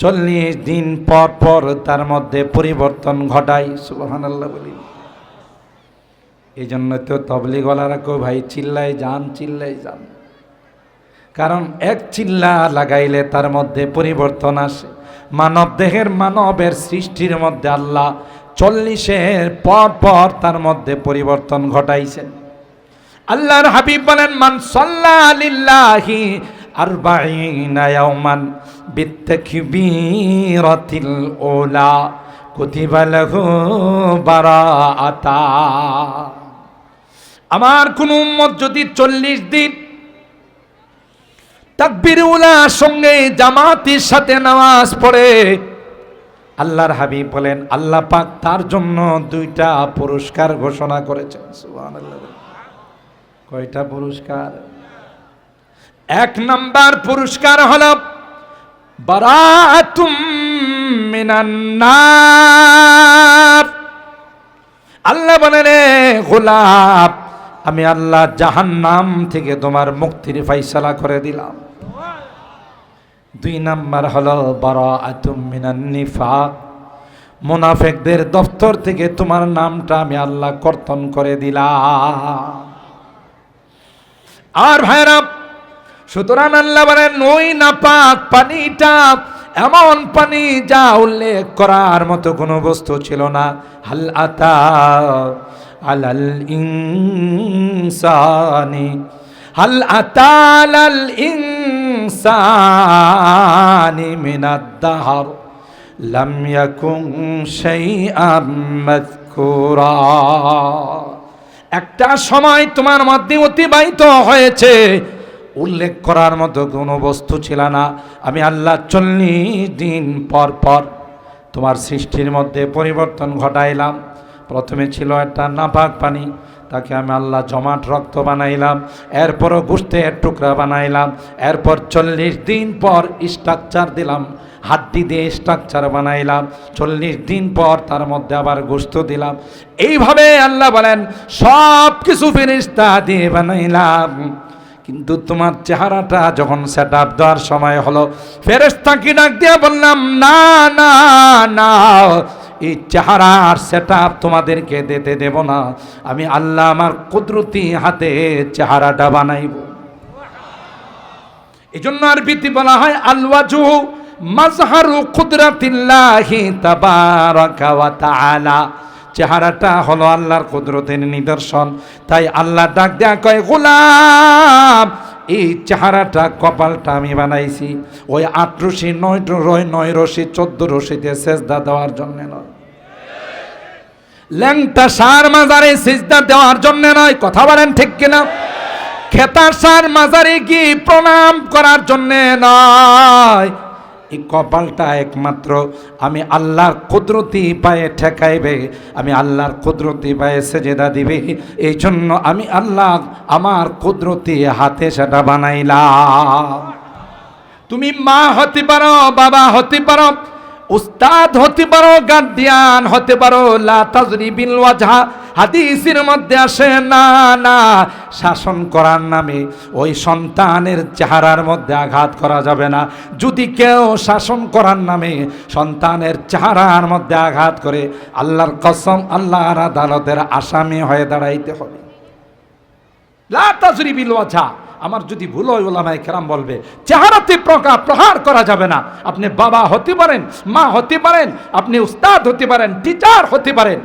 চল্লিশ দিন পর পর তার মধ্যে পরিবর্তন ঘটাই সুবহান আল্লাহ বলি। এই জন্য তো তবলিগলারা কেউ ভাই চিল্লাই যান চিল্লাই যান। কারণ এক চিল্লা লাগাইলে তার মধ্যে পরিবর্তন আসে। মানব দেহের মানবের সৃষ্টির মধ্যে আল্লাহ চল্লিশের পর পর তার মধ্যে পরিবর্তন ঘটাইছেন। আল্লাহর হাবিব বলেন, মান সাল্লা আরবাঈনা ইয়াওমান বিত্তাকবীরাতিল ওলা কুতিবা লাহু বারাআতা। আমার কোন উম্মত যদি চল্লিশ দিন তাকবীর উলার সঙ্গে জামাতের সাথে নামাজ পড়ে, আল্লাহর হাবিব বলেন, আল্লাহ পাক তার জন্য দুইটা পুরস্কার ঘোষণা করেছেন। সুবহানাল্লাহ। কয়টা পুরস্কার? এক নাম্বার পুরস্কার হল মিনান্নার আল্লাহ বলে রে গোলাপ, আমি আল্লাহ জাহান্নাম থেকে তোমার মুক্তির ফাইসালা করে দিলাম। দুই নাম্বার হলো বারাতুম মিনান নিফাক। মুনাফেকদের দফতর থেকে তোমার নামটা আমি আল্লাহ কর্তন করে দিলাম। আর ভাইরা সুতরাং আল্লাহ বলেন, ওই নাপাক পানিটা এমন পানি যা উল্লেখ করার মতো কোনো বস্তু ছিল না। হাল আতা আলাল ইনসানি। হাল আতালাল ইনসানি মিনাদ দাহর। লাম ইয়াকুন শাইআম মাযকুরা। একটা সময় তোমার মধ্যে অতিবাহিত হয়েছে। উল্লেখ করার মতো কোনো বস্তু ছিল না। আমি আল্লাহ চল্লিশ দিন পর পর তোমার সৃষ্টির মধ্যে পরিবর্তন ঘটাইলাম। প্রথমে ছিল একটা নাপাক পানি, তাকে আমি আল্লাহ জমাট রক্ত বানাইলাম, এরপরও গোস্তের টুকরা বানাইলাম, এরপর চল্লিশ দিন পর স্ট্রাকচার দিলাম, হাড্ডি দিয়ে স্ট্রাকচার বানাইলাম, চল্লিশ দিন পর তার মধ্যে আবার গোস্ত দিলাম। এইভাবে আল্লাহ বলেন সব কিছু ফেরিস্তা দিয়ে বানাইলাম। কিন্তু তোমার চেহারাটা যখন সেট আপ দেওয়ার সময় হলো ফেরেস্তা কি ডাক দিয়ে বললাম, না না না, এই চেহারার সেট আপ তোমাদেরকে দিতে দেব না। আমি আল্লাহ আমার কুদরতি হাতে চেহারাটা বানাইব। এই জন্য আর আরবিতে বলা হয় আলওয়াজু মাজহারু কুদরাতিল্লাহি তাবারাকা ওয়া তাআলা। চেহারাটা হলো আল্লাহর কুদরতের নিদর্শন। তাই আল্লাহ ডাক দেয়া কয়, গোলাম, এই চেহারাটা, কপালটা আমি বানাইছি। ওই আট রশি, নয় রয়, নয় রশি, চোদ্দ রশিতে সেজদা দেওয়ার জন্য নয়। ল্যাংটা সার মাজারে সিজদা দেওয়ার জন্য নয়। কথা বলেন ঠিক কিনা? খেতার সার মাজারে কি প্রণাম করার জন্য নয়। এই কপালটা একমাত্র। আমি আল্লাহর কুদরতি পায়ে ঠেকাইবে, আমি আল্লাহর কুদরতি পায়ে সেজেদা দিবে। এই জন্য আমি আল্লাহ আমার কুদরতি হাতে সেটা বানাইলাম। তুমি মা হতে পারো, বাবা হতে পারো উস্তাদ হতে পারো গার্ডিয়ান হতে পারো, লা তাজরিবিল ওয়াজহা, হাদিসের মধ্যে আসে, না না, শাসন করার নামে ওই সন্তানের চেহারার মধ্যে আঘাত করা যাবে না। যদি কেউ শাসন করার নামে সন্তানের চেহারার মধ্যে আঘাত করে, আল্লাহর কসম, আল্লাহর আদালতের আসামি হয়ে দাঁড়াইতে হবে। লা তাজরিবিল ওয়াজহা আমার যদি ভুল হয় ওলামাই কেরাম বলবে, চেহারাতে প্রকার প্রহার করা যাবে না। আপনি বাবা হতে পারেন, মা হতে পারেন, আপনি উস্তাদ হতে পারেন, টিচার হতে পারেন।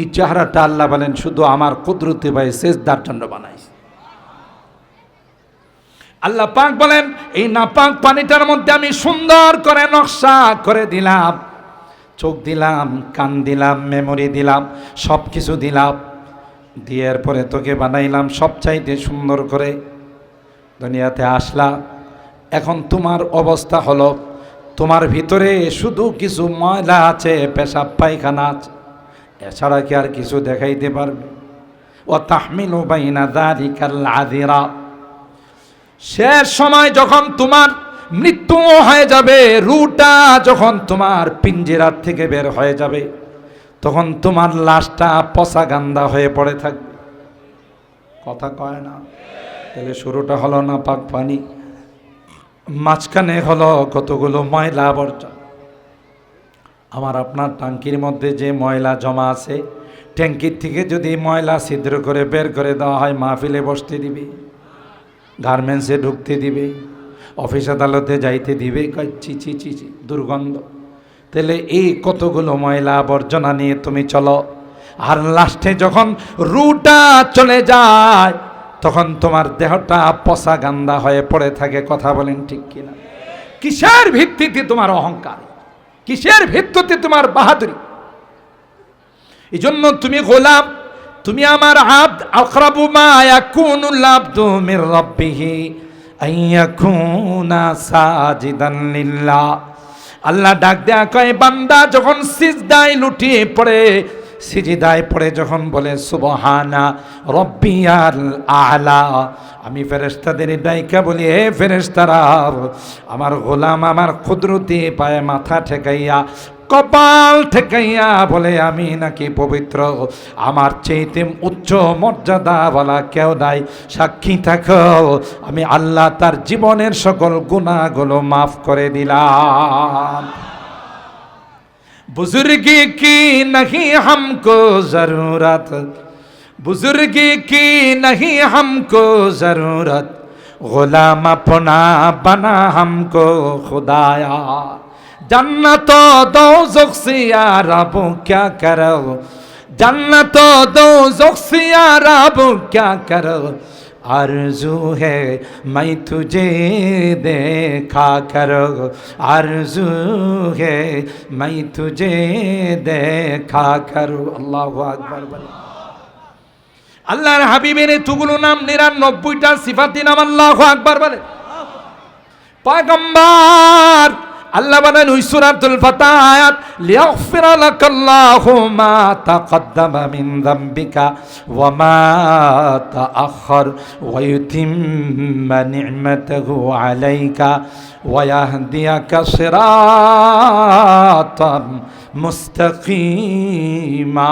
এই চেহারাটা আল্লাহ বলেন, শুধু আমার কুদরতি ভাই শেষদার জন্য বানাইছে। আল্লাহ পাক বলেন, এই নাপাক পানিটার মধ্যে আমি সুন্দর করে নকশা করে দিলাম। চোখ দিলাম, কান দিলাম, মেমোরি দিলাম সব কিছু দিলাম। দিয়ার পরে তোকে বানাইলাম সব চাইতে সুন্দর করে। দুনিয়াতে আসলা। এখন তোমার অবস্থা হলো, তোমার ভিতরে শুধু কিছু ময়লা আছে, পেশাব পায়খানা আছে। এছাড়া কি আর কিছু দেখাইতে পারবে? ও তাহমিল বাইনা আদিরা শেষ সময় যখন তোমার মৃত্যু হয়ে যাবে, রুটা যখন তোমার পিঞ্জিরার থেকে বের হয়ে যাবে, তখন তোমার লাশটা পচা গান্দা হয়ে পড়ে থাকবে। কথা কয় না? তাহলে শুরুটা হলো না পাক পানি। মাঝখানে হলো কতগুলো ময়লা আবর্জনা। আমার আপনার ট্যাঙ্কির মধ্যে যে ময়লা জমা আছে, ট্যাঙ্কির থেকে যদি ময়লা ছিদ্র করে বের করে দেওয়া হয়, মাহফিলে বসতে দিবে, গার্মেন্টসে ঢুকতে দিবে অফিস আদালতে যাইতে দিবে চি চি চি দুর্গন্ধ। তাহলে এই কতগুলো ময়লা আবর্জনা নিয়ে তুমি চলো। আর লাস্টে যখন রুটা চলে যায় তখন তোমার দেহটা পচা গান্দা হয়ে পড়ে থাকে, কথা বলেন ঠিক কিনা? কিসের ভিত্তিতে তোমার অহংকার? কিসের ভিত্তিতে তোমার বাহাদুরি? এই জন্য তুমি গোলাম, তুমি আমার আব্দ আকরাবু মা ইয়াকুনুল আবদু মির রাব্বিহি আইয়াকুনা সাজিদান লিল্লাহ। আল্লাহ ডাক দেয়া কয়, বান্দা যখন সিজদায় লুটিয়ে পড়ে সিজিদায় পড়ে যখন বলে, সুবহানা রব্বিয়াল আলা আমি ফেরেশতাদের ডাইকা বলি, হে ফেরেশতারা, আমার গোলাম, আমার কুদরতি পায়ে মাথা ঠেকাইয়া, কপাল ঠেকাইয়া বলে, আমি নাকি পবিত্র। আমার চেয়েতে উচ্চ মর্যাদা বলা কেউ নাই। সাক্ষী থাকো, আমি আল্লাহ তার জীবনের সকল গুণাগুলো মাফ করে দিলাম। بزرگی کی نہیں ہم کو ضرورت، بزرگی کی نہیں ہم کو ضرورت، غلام اپنا بنا ہم کو خدایا۔ جنت و دوزخ سیا رب، کیا کرو؟ جنت و دوزخ سیا رب، کیا کرو؟ आरजू है मैं तुझे देखा करो आरजू है मैं तुझे देखा करो अल्लाह আকবার বলে আল্লাহর হাবিবের এতগুলো নাম নিরানব্বইটা সিফাতি নাম আল্লাহ আকবার বলে পয়গম্বর আল্লাহ বলেন ওই সূরাতুল ফাতাহ আয়াত লিয়াগফির লাকাল্লাহু মা তাকদ্দামা মিন যামবিকা ওয়া মা তাআখার ওয়া ইউতিম্মা নি'মাতাহু আলাইকা ওয়া ইয়াহদিয়াকা সিরাতাম মুস্তাকিমা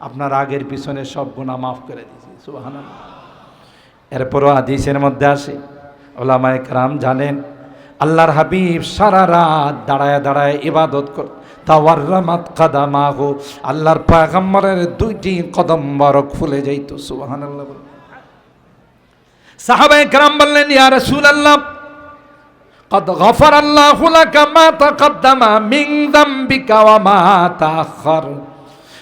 আপনার আগের পিছনে সব গুনাহ মাফ করে দিয়েছে সুবহানাল্লাহ এরপরও হাদিসের মধ্যে আসে ওলামায়ে کرام জানেন আল্লাহর হাবিব সারা রাত দাঁড়ায় দাঁড়ায় ইবাদত কর তাওয়ার্রামাত কাদামাহু আল্লাহর পয়গম্বরের দুইটি কদম বরক ফুলে যাইত সুবহানাল্লাহ বলে সাহাবায়ে کرام বললেন ইয়া রাসূলুল্লাহ قد غفر الله لك ما تقدم من ذنبك وما تأخر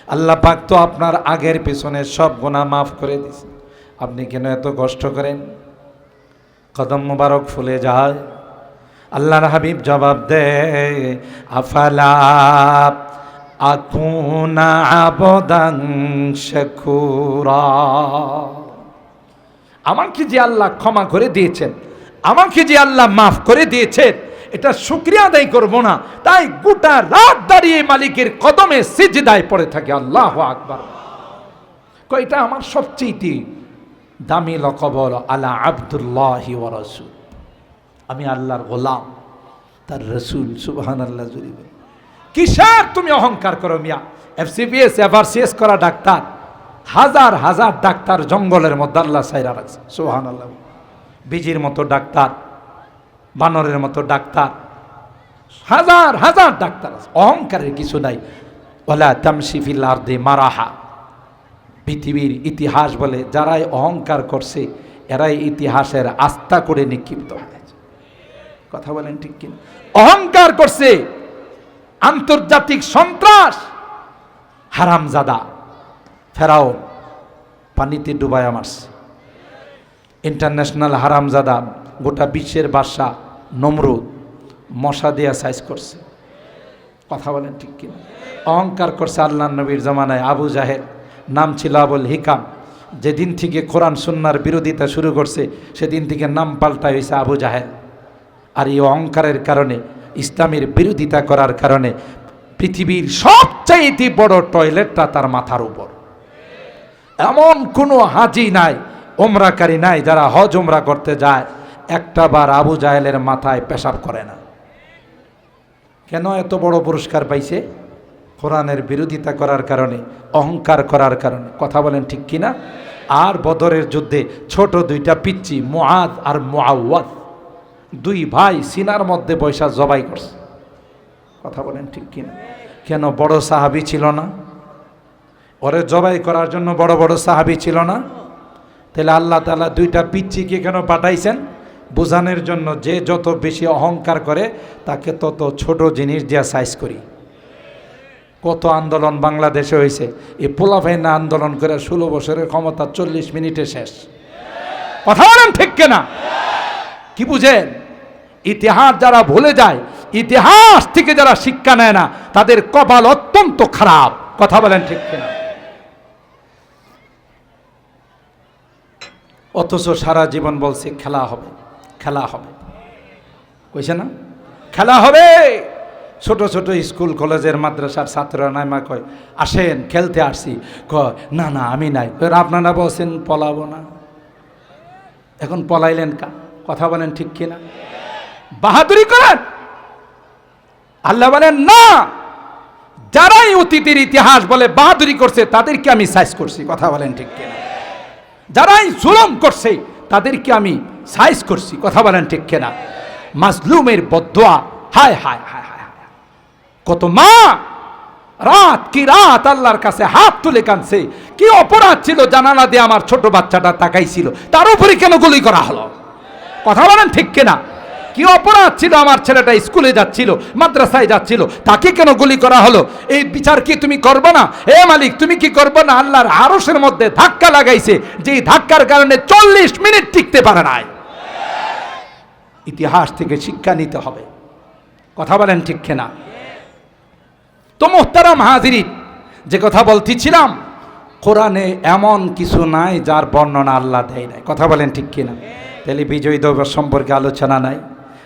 আল্লাহ পাক তো আপনার আগের পিছনে সব গুনাহ মাফ করে দিয়েছে আপনি কেন এত কষ্ট করেন কদম মুবারক ফুলে যায় আল্লাহর হাবিব জবাব দে, আফালা আকুনা আবদান শাকুরা। আমাকে যে আল্লাহ ক্ষমা করে দিয়েছেন, আমাকে যে আল্লাহ মাফ করে দিয়েছেন, এটা শুক্রিয়া আদায় করব না। তাই গোটা রাত দাঁড়িয়ে মালিকের কদমে সিজদায় পড়ে থাকে, আল্লাহ আকবার। কয়টা আমার সবচেয়ে দামি লকবর, আলা আবদুল্লাহি রাসূল। আমি আল্লাহর গোলাম। তার রসুল সুবহান আল্লাহ জুড়িবে কিসের তুমি অহংকার করো মিয়া? এফসিপিএস এফআরসিএস করা ডাক্তার। হাজার হাজার ডাক্তার জঙ্গলের মধ্যে আল্লাহ সাইরা রাখছে সুবহান আল্লাহ বিজির মতো ডাক্তার, বানরের মতো ডাক্তার। হাজার হাজার ডাক্তার আছে। অহংকারের কিছু নাই। ওলা তামসিফিল আর্দে মারাহা। পৃথিবীর ইতিহাস বলে, যারাই অহংকার করছে, এরাই ইতিহাসের আস্থা করে নিক্ষিপ্ত হয়েছে কথা বলেন ঠিক কিনা? অহংকার করছে আন্তর্জাতিক সন্ত্রাস, হারামজাদা ফেরাও পানিতে ডুবায়া মারছে। ইন্টারন্যাশনাল হারামজাদা গোটা বিশ্বের বাসা নমরুদ মশা দেয়া সাইজ করছে। কথা বলেন ঠিক কিনা? অহংকার করছে আল্লাহ নবীর জমানায় আবু জাহেদ নাম ছিল আবুল হিকাম। যেদিন থেকে কোরআন সুন্নার বিরোধিতা শুরু করছে, সেদিন থেকে নাম পাল্টা হয়েছে আবু জাহেদ আর এই অহংকারের কারণে, ইসলামের বিরোধিতা করার কারণে পৃথিবীর সবচাইতে বড় টয়লেটটা তার মাথার উপর। এমন কোনো হাজি নাই ওমরাকারী নাই যারা হজ ওমরা করতে যায়, একটা বার আবু জাহেলের মাথায় পেশাব করে না। কেন এত বড় পুরস্কার পাইছে? কোরআনের বিরোধিতা করার কারণে, অহংকার করার কারণে। কথা বলেন ঠিক কিনা? আর বদরের যুদ্ধে ছোট দুইটা পিচ্ছি মোয়াদ আর মোয়াওয়াদ দুই ভাই সিনার মধ্যে বৈশা জবাই করছে। কথা বলেন ঠিক কিনা? কেন বড় সাহাবি ছিল না? ওরে জবাই করার জন্য বড় বড় সাহাবি ছিল না? তাহলে আল্লাহ তালা দুইটা পিচ্ছিকে কেন পাঠাইছেন? বোঝানোর জন্য যে যত বেশি অহংকার করে, তাকে তত ছোট জিনিস দিয়া সাইজ করি। কত আন্দোলন বাংলাদেশে হয়েছে। এই পোলাফাইনা আন্দোলন করে ষোলো বছরের ক্ষমতা চল্লিশ মিনিটে শেষ। কথা বলেন ঠিক কেনা? কি বুঝেন? ইতিহাস যারা ভুলে যায়, ইতিহাস থেকে যারা শিক্ষা নেয় না, তাদের কপাল অত্যন্ত খারাপ। কথা বলেন ঠিক কিনা? অথচ সারা জীবন বলছে, খেলা হবে খেলা হবে। কইছে না? খেলা হবে! ছোট ছোট স্কুল, কলেজের মাদ্রাসার ছাত্ররা নাইমা কয়, আসেন, খেলতে আসছি কয়, না না, আমি নাই। আপনারা বলছেন পলাবো না। এখন পলাইলেন কা কথা বলেন ঠিক কিনা? বাহাদুরি করেন। আল্লাহ বলেন, না, যারাই অতীতের ইতিহাস বলে বাহাদুরি করছে, তাদেরকে আমি সাইজ করছি। কথা বলেন ঠিক কিনা? যারাই জুলম করছে, তাদেরকে আমি সাইজ করছি। কথা বলেন ঠিক কিনা? মাজলুমের বদোয়া, হায় হায় হায় হায় কত মা রাত কি রাত আল্লাহর কাছে হাত তুলে কানছে কি অপরাধ ছিল জানালা দিয়ে আমার ছোট বাচ্চাটা তাকাইছিল। তার উপরে কেন গুলি করা হলো? কথা বলেন ঠিক কিনা? কি অপরাধ ছিল আমার ছেলেটা স্কুলে যাচ্ছিল, মাদ্রাসায় যাচ্ছিল? তাকে কেন গুলি করা হলো? এই বিচার কি তুমি করবে না? এ মালিক, তুমি কি করবে না? আল্লাহর আরসের মধ্যে ধাক্কা লাগাইছে যে ধাক্কার কারণে চল্লিশ মিনিট টিকতে পারে নাই। ইতিহাস থেকে শিক্ষা নিতে হবে। কথা বলেন ঠিক কিনা? তো মোহতারাম হাজিরি যে কথা বলতেছিলাম, কোরআনে এমন কিছু নাই যার বর্ণনা আল্লাহ দেয় নাই। কথা বলেন ঠিক কিনা? তাহলে বিজয়ী দিবস সম্পর্কে আলোচনা নাই,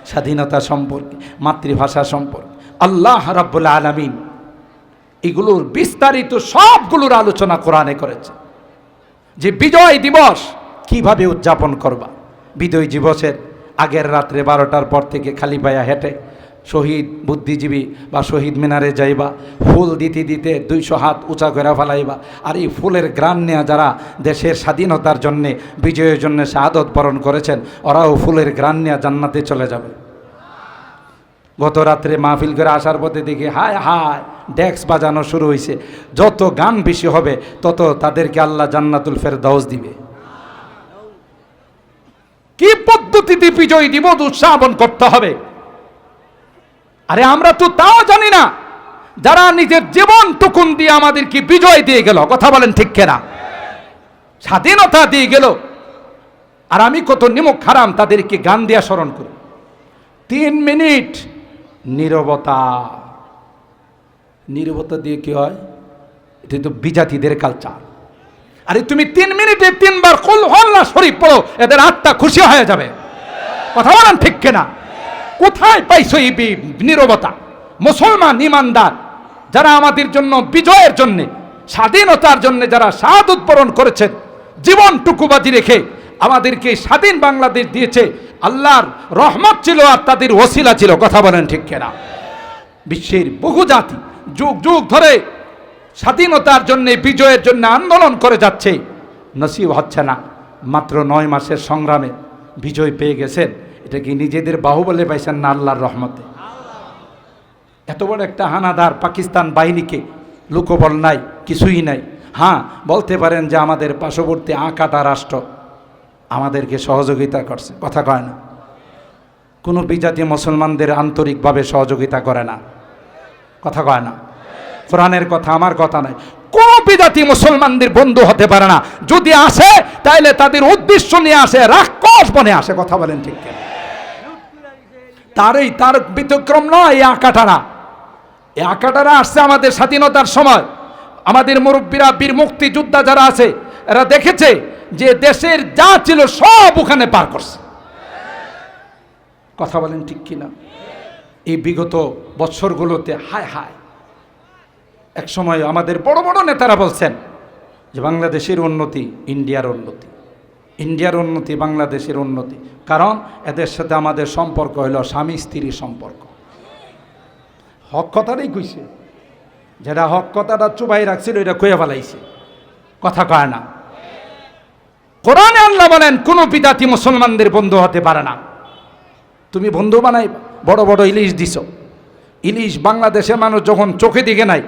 স্বাধীনতা সম্পর্কে, মাতৃভাষা সম্পর্কে। আল্লাহ রাব্বুল আলামিন এগুলোর বিস্তারিত সবগুলোর আলোচনা কোরআনে করেছে। যে বিজয় দিবস কীভাবে উদযাপন করবা? বিজয় দিবসের আগের রাত্রে বারোটার পর থেকে খালি পায়া হেঁটে শহীদ বুদ্ধিজীবী বা শহীদ মিনারে যাইবা, ফুল দিতে দিতে দুইশো হাত উঁচা করে ফেলাইবা। আর এই ফুলের গ্রান নেওয়া যারা দেশের স্বাধীনতার জন্যে, বিজয়ের জন্য শাহাদত বরণ করেছেন, ওরাও ফুলের গ্রান নেওয়া জান্নাতে চলে যাবে। গত রাত্রে মাহফিল করে আসার পথে দেখি, হায় হায়, ডেক্স বাজানো শুরু হয়েছে যত গান বেশি হবে, তত তাদেরকে আল্লাহ জান্নাতুল ফেরদাউস দিবে। কি পদ্ধতিতে বিজয় দিবস উৎসাপন করতে হবে? আরে আমরা তো তাও জানি না। যারা নিজের জীবন টুকুন দিয়ে আমাদেরকে বিজয় দিয়ে গেল, কথা বলেন ঠিক কেনা? স্বাধীনতা দিয়ে গেল। আর আমি কত নিমক হারাম তাদেরকে গান দিয়া স্মরণ করি। তিন মিনিট নীরবতা। নীরবতা দিয়ে কি হয়? এটা তো বিজাতিদের কালচার আরে তুমি তিন মিনিটে তিনবার কুল হল্লা শরীফ পড়ো, এদের আত্মা খুশি হয়ে যাবে। কথা বলেন ঠিক কিনা? কোথায় পাইছো এই নীরবতা? মুসলমান, ইমানদার, যারা আমাদের জন্য বিজয়ের জন্য, স্বাধীনতার জন্য যারা স্বাদ উৎপরণ করেছেন, জীবনটুকু বাজি রেখে আমাদেরকে স্বাধীন বাংলাদেশ দিয়েছে, আল্লাহর রহমত ছিল আর তাদের ওসিলা ছিল। কথা বলেন ঠিক কেনা? বিশ্বের বহু জাতি যুগ যুগ ধরে স্বাধীনতার জন্য, বিজয়ের জন্য আন্দোলন করে যাচ্ছে। নসিব হচ্ছে না। মাত্র নয় মাসের সংগ্রামে বিজয় পেয়ে গেছেন। এটা কি নিজেদের বাহুবলে পাইছেন না আল্লাহর রহমতে। এত বড় একটা হানাদার পাকিস্তান বাহিনীকে লোকবল নাই, কিছুই নাই। হ্যাঁ বলতে পারেন যে আমাদের পার্শ্ববর্তী আঁকাটা রাষ্ট্র আমাদেরকে সহযোগিতা করছে, কথা কয় না। কোনো বিজাতি মুসলমানদের আন্তরিকভাবে সহযোগিতা করে না, কথা কয় না। কোরআনের কথা আমার কথা নাই। কোন বিজাতি মুসলমানদের বন্ধু হতে পারে না। যদি আসে, তাইলে তাদের উদ্দেশ্য নিয়ে আসে, রাক্ষস বনে আসে, কথা বলেন ঠিক? তারই তার ব্যতিক্রম নয় এই আঁকাটারা। এই আঁকাটারা আসছে আমাদের স্বাধীনতার সময়। আমাদের মুরব্বীরা, বীর মুক্তিযোদ্ধা যারা আছে, এরা দেখেছে যে দেশের যা ছিল সব ওখানে পার করছে। কথা বলেন ঠিক কিনা? এই বিগত বছরগুলোতে হায় হায়। এক সময় আমাদের বড় বড় নেতারা বলছেন যে বাংলাদেশের উন্নতি, ইন্ডিয়ার উন্নতি। ইন্ডিয়ার উন্নতি, বাংলাদেশের উন্নতি। কারণ এদের সাথে আমাদের সম্পর্ক হলো স্বামী স্ত্রীর সম্পর্ক। হক কথাটাই কইছে। যেটা হক কথাটা চুবাই রাখছিল, এটা কয়ে ফেলাইছে। কথা কয় না। কোরআনে আল্লাহ বলেন, কোনো বিদাতি মুসলমানদের বন্ধু হতে পারে না। তুমি বন্ধু বানাই বড় বড় ইলিশ দিছ। ইলিশ বাংলাদেশের মানুষ যখন চোখে দিকে নাই,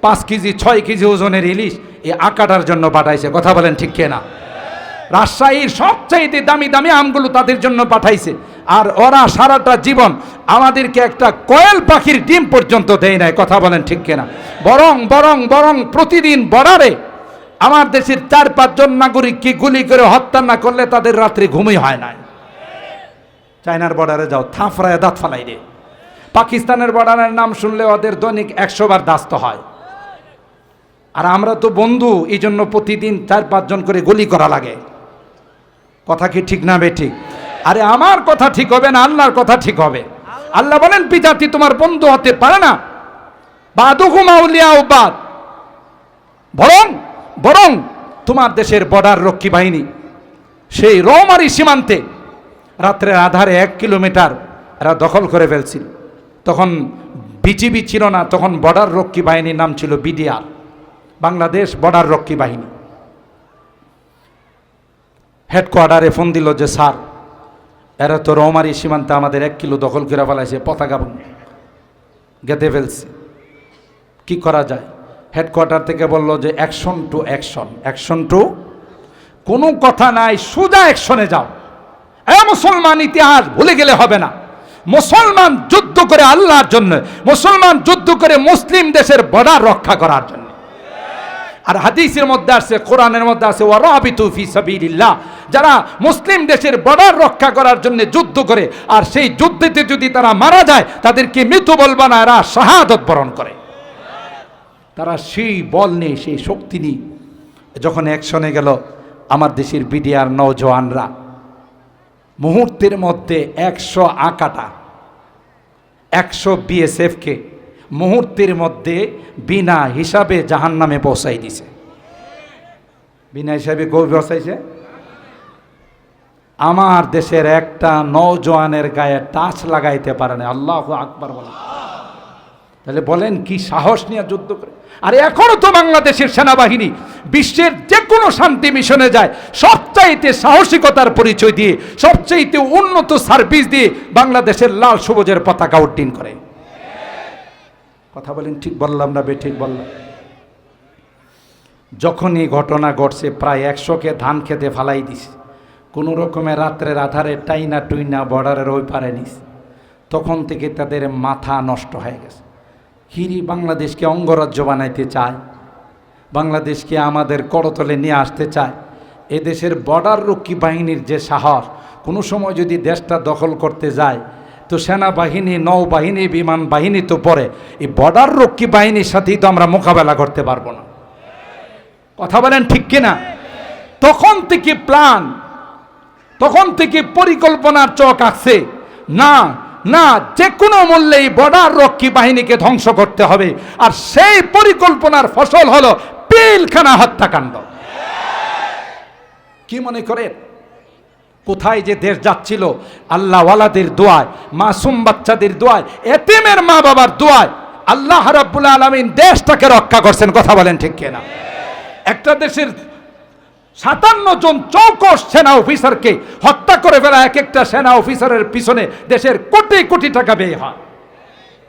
পাঁচ কেজি, ছয় কেজি ওজনের ইলিশ এই আকাটার জন্য পাঠাইছে। কথা বলেন ঠিক না রাজশাহীর সবচাইতে দামি দামি আমগুলো তাদের জন্য পাঠাইছে। আর ওরা সারাটা জীবন আমাদেরকে একটা কয়েল পাখির ডিম পর্যন্ত দেয় নাই, কথা বলেন ঠিক কিনা। বরং বরং বরং প্রতিদিন বর্ডারে আমার দেশের চার পাঁচজন নাগরিককে গুলি করে হত্যা না করলে তাদের রাত্রে ঘুমই হয় না চায়নার বর্ডারে যাও থাফরায় দাঁত ফালাই রে পাকিস্তানের বর্ডারের নাম শুনলে ওদের দৈনিক একশো বার দাস্ত হয়। আর আমরা তো বন্ধু এই জন্য প্রতিদিন চার পাঁচজন করে গুলি করা লাগে। কথা কি ঠিক না বে ঠিক আরে আমার কথা ঠিক হবে না, আল্লাহর কথা ঠিক হবে। আল্লাহ বলেন, পিতাটি তোমার বন্ধু হতে পারে না। বাদুহুমা উলিয়া বাদ। বরং বরং তোমার দেশের বর্ডার রক্ষী বাহিনী, সেই রৌমারি সীমান্তে রাত্রের আধারে এক কিলোমিটার এরা দখল করে ফেলছিল। তখন বিজিবি ছিল না, তখন বর্ডার রক্ষী বাহিনীর নাম ছিল বিডিআর, বাংলাদেশ বর্ডার রক্ষী বাহিনী। হেডকোয়ার্টারে ফোন দিল যে, স্যার, এরা তো রৌমারি সীমান্তে আমাদের এক কিলো দখল করে ফেলাইছে, পতাকা গেঁথে ফেলছে। কি করা যায়? হেডকোয়ার্টার থেকে বলল যে, action to action action to, কোনো কথা নাই, সোজা অ্যাকশনে যাও। এ মুসলমান ইতিহাস ভুলে গেলে হবে না। মুসলমান যুদ্ধ করে আল্লাহর জন্য, মুসলমান যুদ্ধ করে মুসলিম দেশের বর্ডার রক্ষা করার জন্য। আর হাদিসের মধ্যে আছে কোরআনের মধ্যে আছে ওয়ারাবিতু ফি সাবিলিল্লাহ। যারা মুসলিম দেশের বর্ডার রক্ষা করার জন্য যুদ্ধ করে, আর সেই যুদ্ধেতে যদি তারা মারা যায়, তাদেরকে মৃত্যু বলবা না এরা শাহাদত বরণ করে। তারা সেই বল নেই সেই শক্তি নেই যখন অ্যাকশনে গেল, আমার দেশের বিডিআর নৌজওয়ানরা মুহূর্তের মধ্যে একশো আঁকাটা, একশো বিএসএফকে মুহূর্তের মধ্যে বিনা হিসাবে জাহান নামে পৌঁছাই দিছে। বিনা হিসাবে কৌ বসাইছে আমার দেশের একটা নৌজওয়ানের গায়ে টাচ লাগাইতে পারে না। আল্লাহ আকবার বলে তাহলে বলেন, কি সাহস নিয়ে যুদ্ধ করে? আর এখনও তো বাংলাদেশের সেনাবাহিনী বিশ্বের যে কোনো শান্তি মিশনে যায়, সবচাইতে সাহসিকতার পরিচয় দিয়ে, সবচাইতে উন্নত সার্ভিস দিয়ে বাংলাদেশের লাল সবুজের পতাকা উড্ডীন করে। কথা বলেন, ঠিক বললাম না বে, ঠিক বললাম। যখন এই ঘটনা ঘটছে, প্রায় একশোকে ধান খেতে ফালাই দিস কোনো রকমে রাত্রের আধারে টাইনা টুইনা বর্ডারের ওই পারে নিস তখন থেকে তাদের মাথা নষ্ট হয়ে গেছে। হিরি বাংলাদেশকে অঙ্গরাজ্য বানাইতে চায়, বাংলাদেশকে আমাদের করতলে নিয়ে আসতে চায়। এদেশের বর্ডার রক্ষী বাহিনীর যে সাহস, কোনো সময় যদি দেশটা দখল করতে যায় তো সেনাবাহিনী, নৌবাহিনী, বিমান বাহিনী তো পরে এই বর্ডার রক্ষী বাহিনীর সাথেই তো আমরা মোকাবেলা করতে পারব না। কথা বলেন ঠিক কিনা? তখন থেকে প্ল্যান তখন থেকে পরিকল্পনার চক আছে। না না যে কোনো মূল্যে এই বর্ডার রক্ষী বাহিনীকে ধ্বংস করতে হবে। আর সেই পরিকল্পনার ফসল হলো পিলখানা হত্যাকাণ্ড। কি মনে করেন? কোথায় যে দেশ যাচ্ছিল, আল্লাহওয়ালাদের দোয়ায়, মাসুম বাচ্চাদের দোয়ায়, এতিমের মা বাবার দোয়ায়, আল্লাহ রাব্বুল আলমিন দেশটাকে রক্ষা করছেন, কথা বলেন ঠিক কিনা? একটা দেশের সাতান্ন জন চৌকস সেনা অফিসারকে হত্যা করে ফেলা এক একটা সেনা অফিসারের পিছনে দেশের কোটি কোটি টাকা ব্যয় হয়।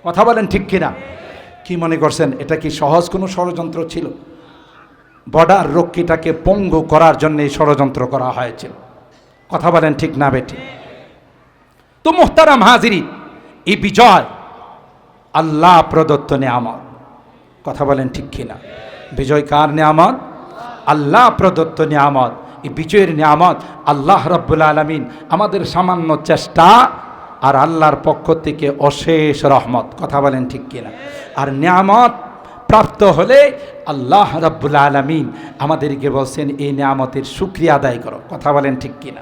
কথা বলেন ঠিক কিনা? কি মনে করছেন, এটা কি সহজ কোনো ষড়যন্ত্র ছিল? বর্ডার রক্ষীটাকে পঙ্গু করার জন্য এই ষড়যন্ত্র করা হয়েছিল। কথা বলেন ঠিক না বেটি তো মোহতারাম হাজিরি এই বিজয় আল্লাহ প্রদত্ত নেয়ামত। কথা বলেন ঠিক কিনা? বিজয় কার নেয়ামত? আল্লাহ প্রদত্ত নিয়ামত। এই বিজয়ের নিয়ামত আল্লাহ রব্বুল আলমিন আমাদের সামান্য চেষ্টা আর আল্লাহর পক্ষ থেকে অশেষ রহমত। কথা বলেন ঠিক কিনা? আর নিয়ামত প্রাপ্ত হলে আল্লাহ রব্বুল আলমিন আমাদেরকে বলছেন, এই নিয়ামতের সুক্রিয়া আদায় করো। কথা বলেন ঠিক কিনা?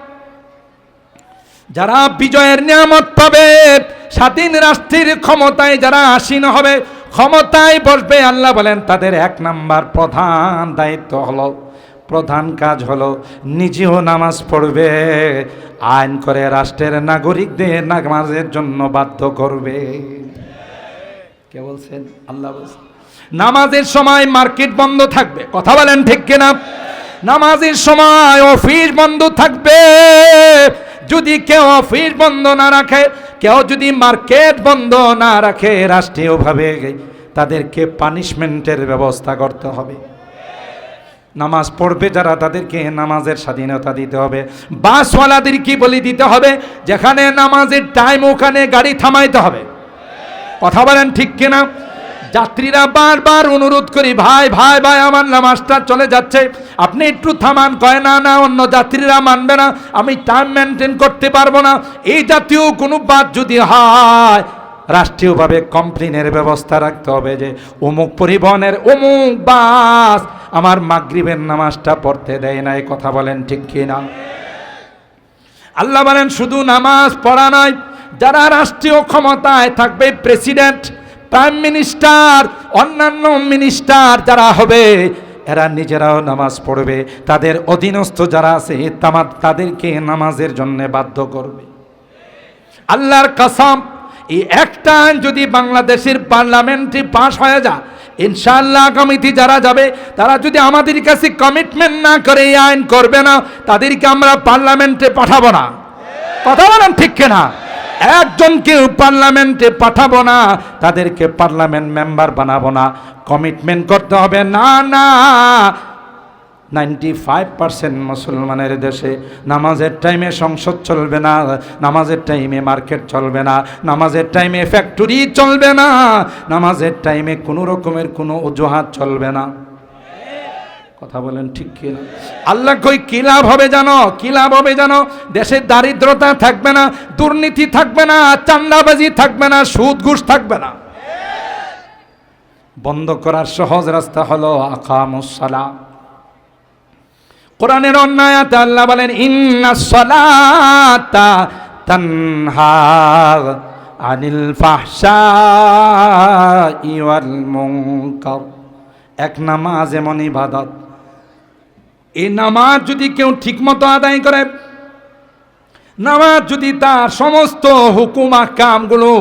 যারা বিজয়ের নিয়ামত পাবে, স্বাধীন রাষ্ট্রের ক্ষমতায় যারা আসীন হবে, ক্ষমতায় বসবে, আল্লাহ বলেন, তাদের এক নাম্বার প্রধান দায়িত্ব হলো, প্রধান কাজ হলো নিজেও নামাজ পড়বে, আইন করে রাষ্ট্রের নাগরিকদের নামাজের জন্য বাধ্য করবে। কে বলছেন? আল্লাহ বলছেন। নামাজের সময় মার্কেট বন্ধ থাকবে, কথা বলেন ঠিক কিনা? নামাজের সময় অফিস বন্ধ থাকবে যদি কেউ অফিস বন্ধ না রাখে, কেউ যদি মার্কেট বন্ধ না রাখে রাষ্ট্রীয়ভাবে, তাদেরকে পানিশমেন্টের ব্যবস্থা করতে হবে। নামাজ পড়বে যারা, তাদেরকে নামাজের স্বাধীনতা দিতে হবে। বাসওয়ালাদের কি বলি দিতে হবে? যেখানে নামাজের টাইম ওখানে গাড়ি থামাইতে হবে। কথা বলেন ঠিক কিনা? যাত্রীরা বারবার অনুরোধ করি, ভাই ভাই ভাই, আমার নামাজটা চলে যাচ্ছে। আপনি একটু থামান, কয়, না না, অন্য যাত্রীরা মানবে না। আমি টাইম মেনটেন করতে পারব না। এই জাতীয় কোনো বাদ যদি হয়, রাষ্ট্রীয়ভাবে কমপ্লেনের ব্যবস্থা রাখতে হবে যে, অমুক পরিবহনের অমুক বাস আমার মাগরিবের নামাজটা পড়তে দেয় না। কথা বলেন ঠিক কিনা? আল্লাহ বলেন, শুধু নামাজ পড়া নয়, যারা রাষ্ট্রীয় ক্ষমতায় থাকবে প্রেসিডেন্ট প্রাইম মিনিস্টার অন্যান্য মিনিস্টার যারা হবে, এরা নিজেরাও নামাজ পড়বে। তাদের অধীনস্থ যারা আছে তাদেরকে নামাজের জন্য বাধ্য করবে। আল্লাহর কাসাম, এই একটা আইন যদি বাংলাদেশের পার্লামেন্টে পাশ হয়ে যায়, ইনশাআল্লাহ আগামীতে যারা যাবে, তারা যদি আমাদের কাছে কমিটমেন্ট না করে এই আইন করবে না, তাদেরকে আমরা পার্লামেন্টে পাঠাবো না। কথা বলেন ঠিক কিনা? একজনকে পার্লামেন্টে পাঠাবো না, তাদেরকে পার্লামেন্ট মেম্বার বানাবো না। কমিটমেন্ট করতে হবে। না না। নাইনটি ফাইভ পার্সেন্ট মুসলমানের দেশে নামাজের টাইমে সংসদ চলবে না, নামাজের টাইমে মার্কেট চলবে না, নামাজের টাইমে ফ্যাক্টরি চলবে না, নামাজের টাইমে কোনো রকমের কোনো অজুহাত চলবে না। কথা বলেন ঠিক কি না আল্লাহ কই, কি লাভ হবে জানো? কি লাভ হবে জানো? দেশের দারিদ্রতা থাকবে না, দুর্নীতি থাকবে না, চান্দাবাজি থাকবে না সুদ ঘুষ থাকবে না। বন্ধ করার সহজ রাস্তা হলো আকামুসালা কোরআনের অন্যায়াতে আল্লাহ বলেন, ইন্না সলাতা তানহা আনিল ফাহশাই ওয়াল মুনকার। এক নামাজ এমন ইবাদত এই নামাজ যদি কেউ ঠিকমতো আদায় করে, নামাজ যদি তার সমস্ত হুকুম কামগুলো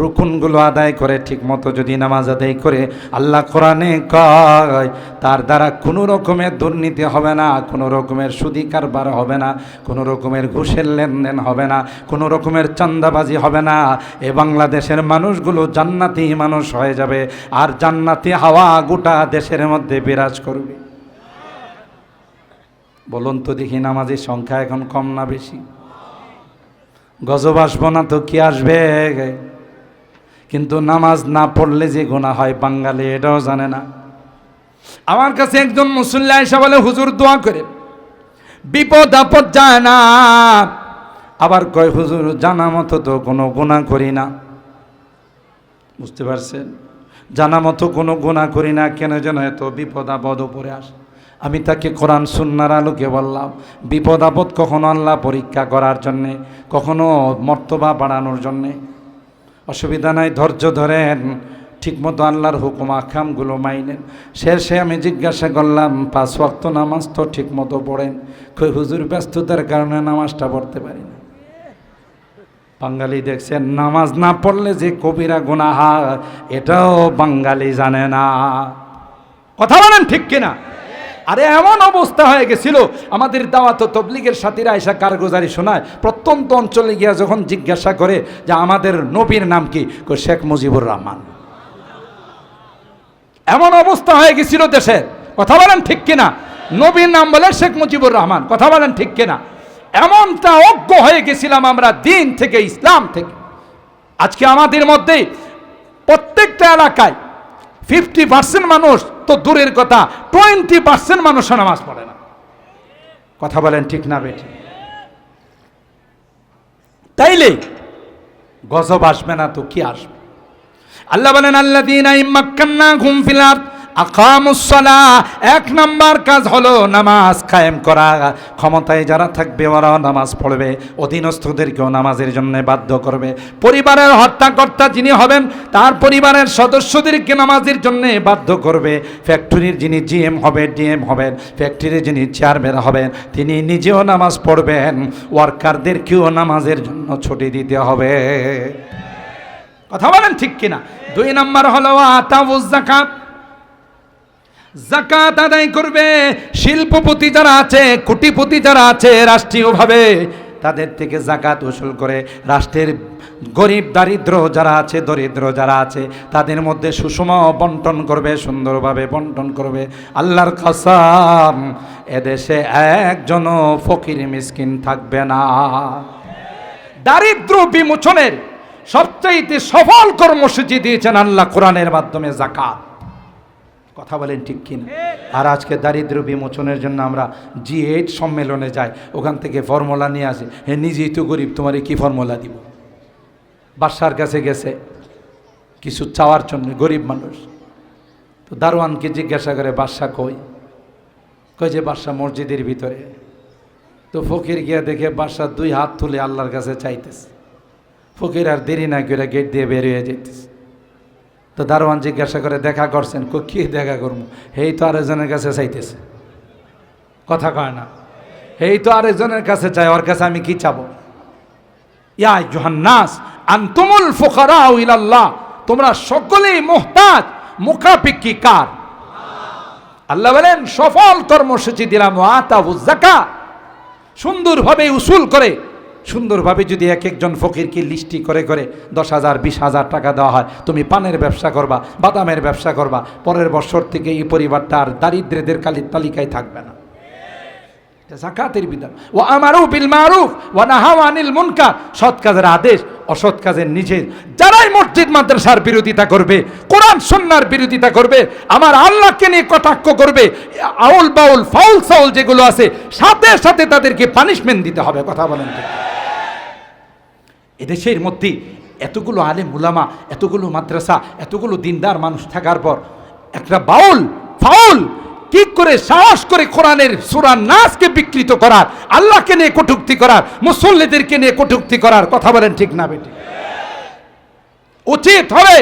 রুকুনগুলো আদায় করে, ঠিকমতো যদি নামাজ আদায় করে, আল্লাহ কোরআনে কয়, তার দ্বারা কোনো রকমের দুর্নীতি হবে না, কোনো রকমের সুদি কারবার হবে না, কোনো রকমের ঘুষের লেনদেন হবে না, কোনো রকমের চান্দাবাজি হবে না। এ বাংলাদেশের মানুষগুলো জান্নাতি মানুষ হয়ে যাবে, আর জান্নাতি হাওয়া গোটা দেশের মধ্যে বিরাজ করবে। বলুন তো দেখি নামাজের সংখ্যা এখন কম না বেশি? গজব আসব না তো কি আসবে? কিন্তু নামাজ না পড়লে যে গোনা হয় বাঙালি, এটাও জানে না। আমার কাছে একজন মুসল্লা এসে বলে, হুজুর, দোয়া করে বিপদ আপদ যায় না। আবার কয়, হুজুর, জানা মতো তো কোনো গুণা করি না। বুঝতে পারছেন? জানা মতো কোনো গুণা করি না, কেন যেন এত বিপদ আপদ উপরে আসে। আমি তাকে কোরআন সুন্নার আলোকে বললাম, বিপদ আপদ কখনো আল্লাহ পরীক্ষা করার জন্যে, কখনো মর্তবা বাড়ানোর জন্যে। অসুবিধা নাই, ধৈর্য ধরেন, ঠিকমতো আল্লাহর হুকুম আখামগুলো মাইনেন। শেষে আমি জিজ্ঞাসা করলাম, পাঁচ ওয়াক্ত নামাজ তো ঠিকমতো পড়েন, কই হুজুর ব্যস্ততার কারণে নামাজটা পড়তে পারি না। বাঙালি দেখছেন, নামাজ না পড়লে যে কবিরা গুনাহা, এটাও বাঙালি জানে না। কথা বলেন ঠিক কিনা? আরে এমন অবস্থা হয়ে গেছিল, আমাদের দাওয়াত তবলিগের সাথীরা এসা কারগুজারি শোনায়। প্রত্যন্ত অঞ্চলে গিয়া যখন জিজ্ঞাসা করে যে আমাদের নবীর নাম কি শেখ মুজিবুর রহমান। এমন অবস্থা হয়ে গেছিল দেশের কথা বলেন ঠিক কিনা? নবীর নাম বলে শেখ মুজিবুর রহমান। কথা বলেন ঠিক কিনা? এমনটা অজ্ঞ হয়ে গেছিলাম আমরা দিন থেকে, ইসলাম থেকে। আজকে আমাদের মধ্যে প্রত্যেকটা এলাকায় ফিফটি পার্সেন্ট মানুষ তো দূরের কথা টোয়েন্টি পার্সেন্ট মানুষ নামাজ পড়ে না। কথা বলেন ঠিক না বেঠি। তাইলে গজব আসবে না তো কি আসবে? আল্লাহ বলেন আল্লাহ দিন ঘুম ফিলার আকামুসলা এক নাম্বার কাজ হলো নামাজ কায়েম করা। ক্ষমতায় যারা থাকবে, ওরাও নামাজ পড়বে, অধীনস্থদেরকেও নামাজের জন্য বাধ্য করবে। পরিবারের হত্যাকর্তা যিনি হবেন, তার পরিবারের সদস্যদেরকে নামাজের জন্য বাধ্য করবে। ফ্যাক্টরির যিনি জিএম হবে, ডিএম হবেন, ফ্যাক্টরির যিনি চেয়ারম্যান হবেন, তিনি নিজেও নামাজ পড়বেন। ওয়ার্কারদেরকেও নামাজের জন্য ছুটি দিতে হবে। কথা বলেন ঠিক কিনা? দুই নাম্বার হলো আতাউজ জাকাত জাকাত আদায় করবে। শিল্পপতি যারা আছে, কোটিপতি যারা আছে, রাষ্ট্রীয়ভাবে তাদের থেকে জাকাত উসুল করে। রাষ্ট্রের গরিব, দারিদ্র যারা আছে, দরিদ্র যারা আছে, তাদের মধ্যে সুষম বন্টন করবে, সুন্দরভাবে বন্টন করবে। আল্লাহর কাসাম, এদেশে একজনও ফকির মিসকিন থাকবে না। দারিদ্র বিমোচনের সবচাইতে সফল কর্মসূচি দিয়েছেন আল্লাহ কোরআনের মাধ্যমে জাকাত কথা বলেন ঠিক কিনা? আর আজকে দারিদ্র বিমোচনের জন্য আমরা জি এইট সম্মেলনে যাই, ওখান থেকে ফর্মুলা নিয়ে আসি। হ্যাঁ নিজেই তো গরিব, তোমার কি ফর্মুলা দিব? বাদশার কাছে গেছে, কিছু চাওয়ার জন্য, গরিব মানুষ। তো দারোয়ানকে জিজ্ঞাসা করে, বাদশা কই? কই যে, বাদশা মসজিদের ভিতরে। তো ফকির গিয়া দেখে, বাদশা দুই হাত তুলে আল্লাহর কাছে চাইতেছে। ফকির আর দেরি না করে গেট দিয়ে বের হয়ে যেতেছে তো দারোয়ান জিজ্ঞাসা করে, দেখা করছেন? কো, কি দেখা করব? হেই তো আরেকজনের কাছে চাইতেছে। কথা কয় না। হেই তো আরেকজনের কাছে চাই, ওর কাছে আমি কি চাবো? ইয়া জোহান্নাস আন্তুমুল ফুকারা ইলাল্লাহ, তোমরা সকলেই মোহতাজ মুখাপিক্ষি কার? আল্লাহ বলেন, সফল কর্মসূচি দিলাম আতাবু জাকা সুন্দরভাবে উসুল করে সুন্দরভাবে যদি এক একজন ফকিরকে লিস্টি করে করে দশ হাজার, বিশ হাজার টাকা দেওয়া হয়, তুমি পানের ব্যবসা করবা, বাদামের ব্যবসা করবা, পরের বছর থেকে এই পরিবারটা আর দারিদ্রেদের কালির তালিকায় থাকবে না। জাকাতের বিধান। ও আমারও বিল মারুফ ও নাহাও আনিল মুনকার। সৎ কাজের আদেশ, অসৎ কাজের নিজের যারাই মসজিদ, মাদ্রাসার বিরোধিতা করবে, কোরআন সন্ন্যার বিরোধিতা করবে, আমার আল্লাহকে নিয়ে কটাক্ষ করবে, আউল বাউল, ফাউল সাউল যেগুলো আছে, সাথে সাথে তাদেরকে পানিশমেন্ট দিতে হবে, কথা বলেন। এদেশের মধ্যে এতগুলো আলেম মুলামা এতগুলো মাদ্রাসা, এতগুলো দিনদার মানুষ থাকার পর একটা বাউল, ফাউল কি করে সাহস করে কোরআনের সুরান নাচকে বিকৃত করার, আল্লাহকে নিয়ে কটুক্তি করার, মুসল্লিদেরকে নিয়ে কটুক্তি করার কথা বলেন ঠিক না বেটি উচিত হবে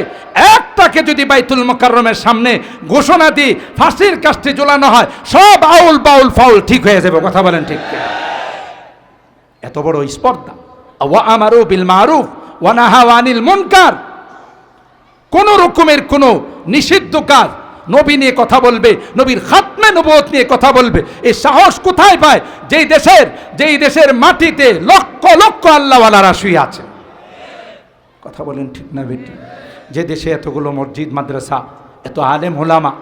একটাকে যদি বাইতুল মোকাররমের সামনে ঘোষণা দিয়ে ফাঁসির কাজটি ঝোলানো হয়, সব আউল বাউল ফাউল ঠিক হয়ে যাবে, কথা বলেন ঠিক এত বড় স্পর্ধা। ওয়া আমারু বিল মারুফ, ওয়া নাহাউ আনিল মুনকার। কোন রকমের কোন নিষিদ্ধ কাজ নবী নিয়ে কথা বলবে, নবীর খাতমে নবুয়ত নিয়ে কথা বলবে। এই সাহস কোথায় পায়? যেই দেশের যেই দেশের মাটিতে লক্ষ লক্ষ আল্লাহওয়ালারা শুয়ে আছে। কথা বলেন ঠিক না বেটি? যে দেশে এতগুলো মসজিদ, মাদ্রাসা, এত আলেম হোলামা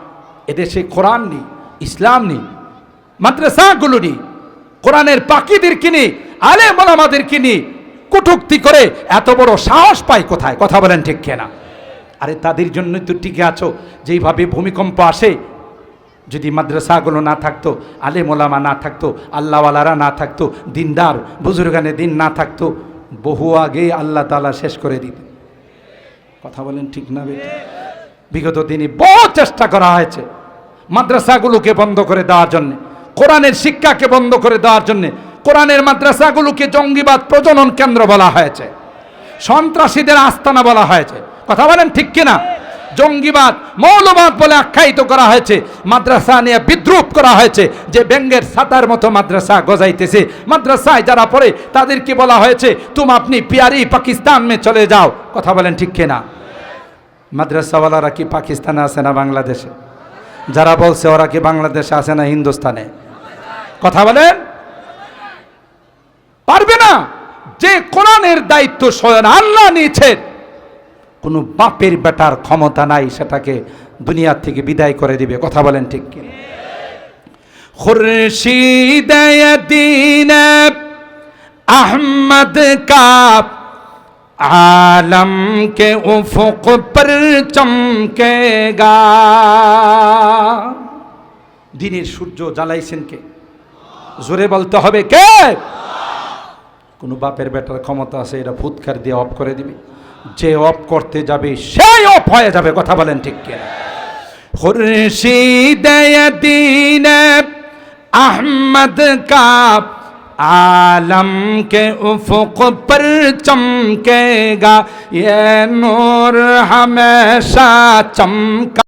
এদেশে কোরআন নেই, ইসলাম নেই, মাদ্রাসাগুলো নেই, কোরআনের পাখিদেরকে নিয়ে আলেম ওলামাদেরকে নিয়ে কটুক্তি করে এত বড় সাহস পায় কোথায়? কথা বলেন ঠিক কেনা? আরে তাদের জন্যই তো টিকে আছো, যেইভাবে ভূমিকম্প আসে, যদি মাদ্রাসাগুলো না থাকতো আলে মোলামা না থাকতো, আল্লাহওয়ালারা না থাকতো, দিনদার, বুজুর্গানে দিন না থাকতো, বহু আগে আল্লাহ তালা শেষ করে দিত। কথা বলেন ঠিক না বেটি? বিগত দিনে বহু চেষ্টা করা হয়েছে, মাদ্রাসাগুলোকে বন্ধ করে দেওয়ার জন্য, কোরআনের শিক্ষাকে বন্ধ করে দেওয়ার জন্য, কোরআনের মাদ্রাসাগুলোকে জঙ্গিবাদ প্রজনন কেন্দ্র বলা হয়েছে, সন্ত্রাসীদের আস্তানা বলা হয়েছে কথা বলেন ঠিক কিনা? জঙ্গিবাদ, মৌলবাদ বলে আখ্যায়িত করা হয়েছে। মাদ্রাসা নিয়ে বিদ্রুপ করা হয়েছে যে ব্যঙ্গের সাতার মতো মাদ্রাসা গজাইতেছে। মাদ্রাসায় যারা পড়ে তাদেরকে বলা হয়েছে? তুম আপনি পিয়ারি পাকিস্তান মে চলে যাও। কথা বলেন ঠিক কিনা? মাদ্রাসাওয়ালারা কি পাকিস্তানে আছে না বাংলাদেশে? যারা বলছে ওরা কি বাংলাদেশে আছে না হিন্দুস্তানে? কথা বলেন। পারবে না? যে কোরআনের দায়িত্ব স্বয়ং আল্লাহ নিয়েছেন। কোনো বাপের বেটার ক্ষমতা নাই সেটাকে দুনিয়ার থেকে বিদায় করে দিবে কথা বলেন ঠিক কি খুরশিদ দিন আহমদ কাপ आलम के उफुक पर चमकेगा দিনের সূর্য জ্বালাইছেন কে জোরে বলতে হবে কে কোনো বাপের বেটার ক্ষমতা আছে এটা ফুৎকার দিয়ে অফ করে দিবে যে অফ করতে যাবে সেই অফ হয়ে যাবে কথা বলেন ঠিক কিনা खुर्शीद दीन अहमद का आलम के उफुक पर चमकेगा ये नूर हमेशा चमका